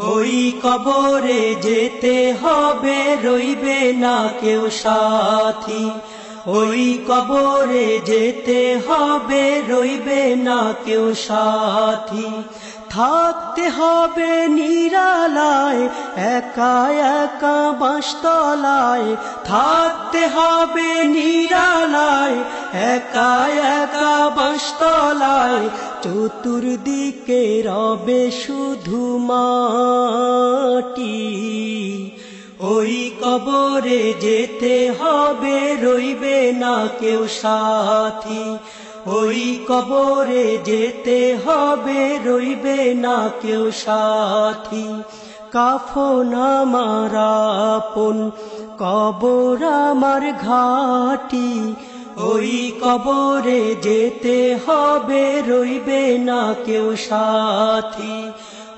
ওই কবরে যেতে হবে, রইবে না কেউ সাথী। ওই কবরে যেতে হবে, রইবে না কেউ সাথী। থাকতে হবে নিরালায়, একা একা বাঁশতলায়। থাকতে হবে নিরালায়, একা একা বাঁশতলায়। চতুর্দিকে রবে শুধু মাটি। ওই কবরে যেতে হবে, রইবে না কেউ সাথী। ওই কবরে যেতে হবে, রইবে না কেউ সাথী। কাফন আমার আপন, কবর আমার ঘাটি। ওই কবরে যেতে হবে, রইবে না কেউ সাথী।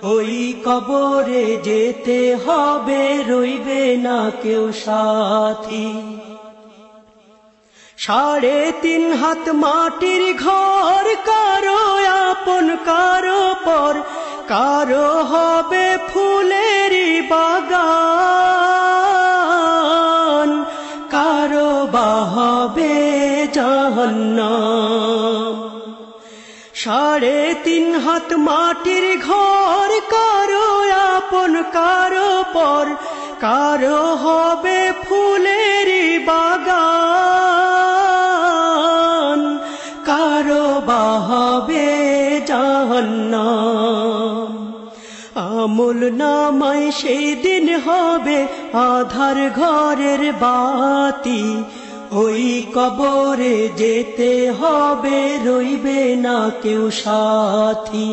ওই কবরে যেতে হবে, রইবে না কেউ সাথী। সাড়ে তিন হাত মাটির ঘর, কারও আপন, কারও পর। কারও হবে ফুলের জাহান্নাম সাড়ে তিন হাত মাটির ঘর, কারও আপন, কারও পর, কারও হবে ফুলের বাগান, কারও বা হবে জাহান্নাম আমল নামায় সেদিন হবে আধার ঘরের বাতি ওই কবরে যেতে হবে, রইবে না কেউ সাথী।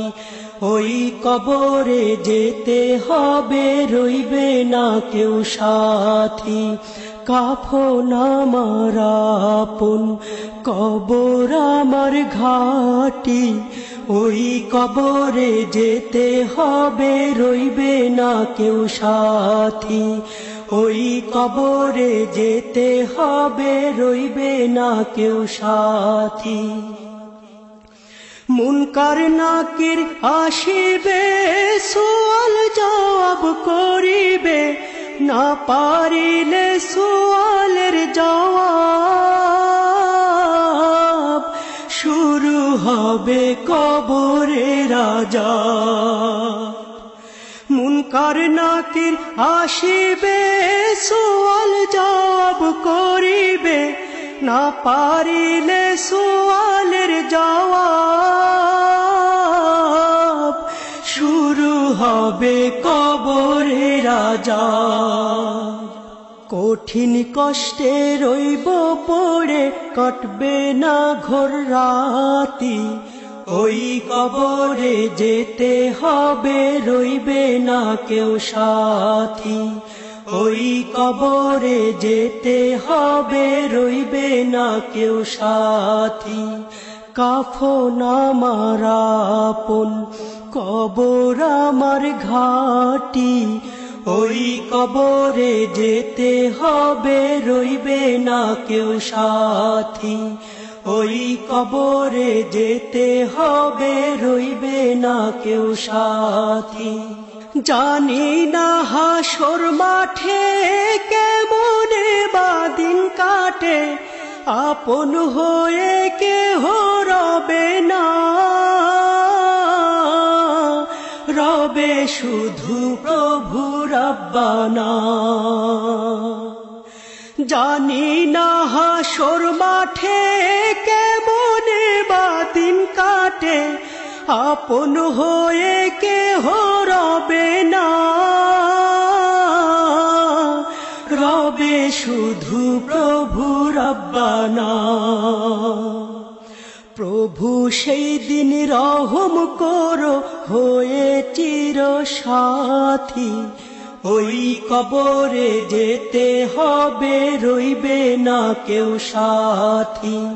ওই কবরে যেতে হবে, রইবে না কেউ সাথী। কাফন আমার আপন, কবর আমার ঘাটি। ওই কবরে যেতে হবে, রইবে না কেউ সাথী। ওই কবরে যেতে হবে, রইবে না কেউ সাথী। মুনকার নাকির আসিবে, সোয়াল জবাব করিবে, না পারিলে সোয়ালের জবাব। শুরু হবে কবরে রাজা মুনকার নাকির আসিবে সোয়াল জবাব করিবে। না পারিলে সোয়ালের জবাব শুরু হবে কবরে রাজা। কঠিন কষ্টে রইব পড়ে, কটবে না ঘোর রাতি। ওই কবরে যেতে হবে, রইবে না কেউ সাথী। ওই কবরে যেতে হবে, রইবে না কেউ সাথী। কাফন আমার কবর আমার ঘাটি। ওই কবরে যেতে হবে, রইবে না কেউ সাথী। ওই কবরে যেতে হবে, রইবে না কেউ সাথী। জানি না হাসর মাঠে কেমনে বাদিন কাটে, আপন হয়ে কেহ রবে না। রবে শুধু প্রভু রব্বানা। জানি না হাসর মাঠে আপন হয়ে কেহ রবে না। রবে শুধু প্রভু রব্বানা। প্রভু সেই দিন রহম করো হয়ে চির সাথী ওই কবরে যেতে হবে, রইবে না কেউ সাথী।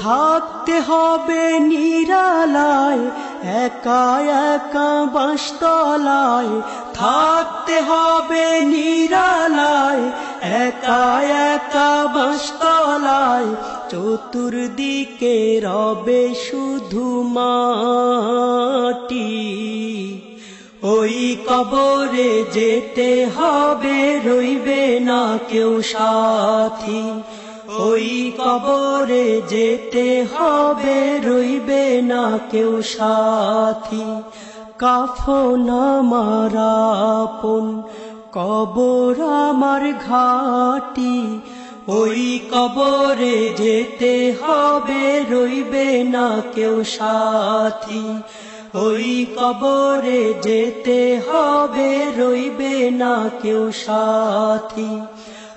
থাকতে হবে নিরালায়, একা একা বাঁশতলায় থাকতে হবে নিরালায়, একা একা বাঁশতলায় চতুর্দিকে রবে শুধু মাটি। ওই কবরে যেতে হবে, রইবে না কেউ সাথী। ওই কবরে যেতে হবে, রইবে না কেউ সাথী। কাফন আমার আপন, কবর আমার ঘাটি। ওই কবরে যেতে হবে, রইবে না কেউ সাথী। ওই কবরে যেতে হবে, রইবে না কেউ সাথী।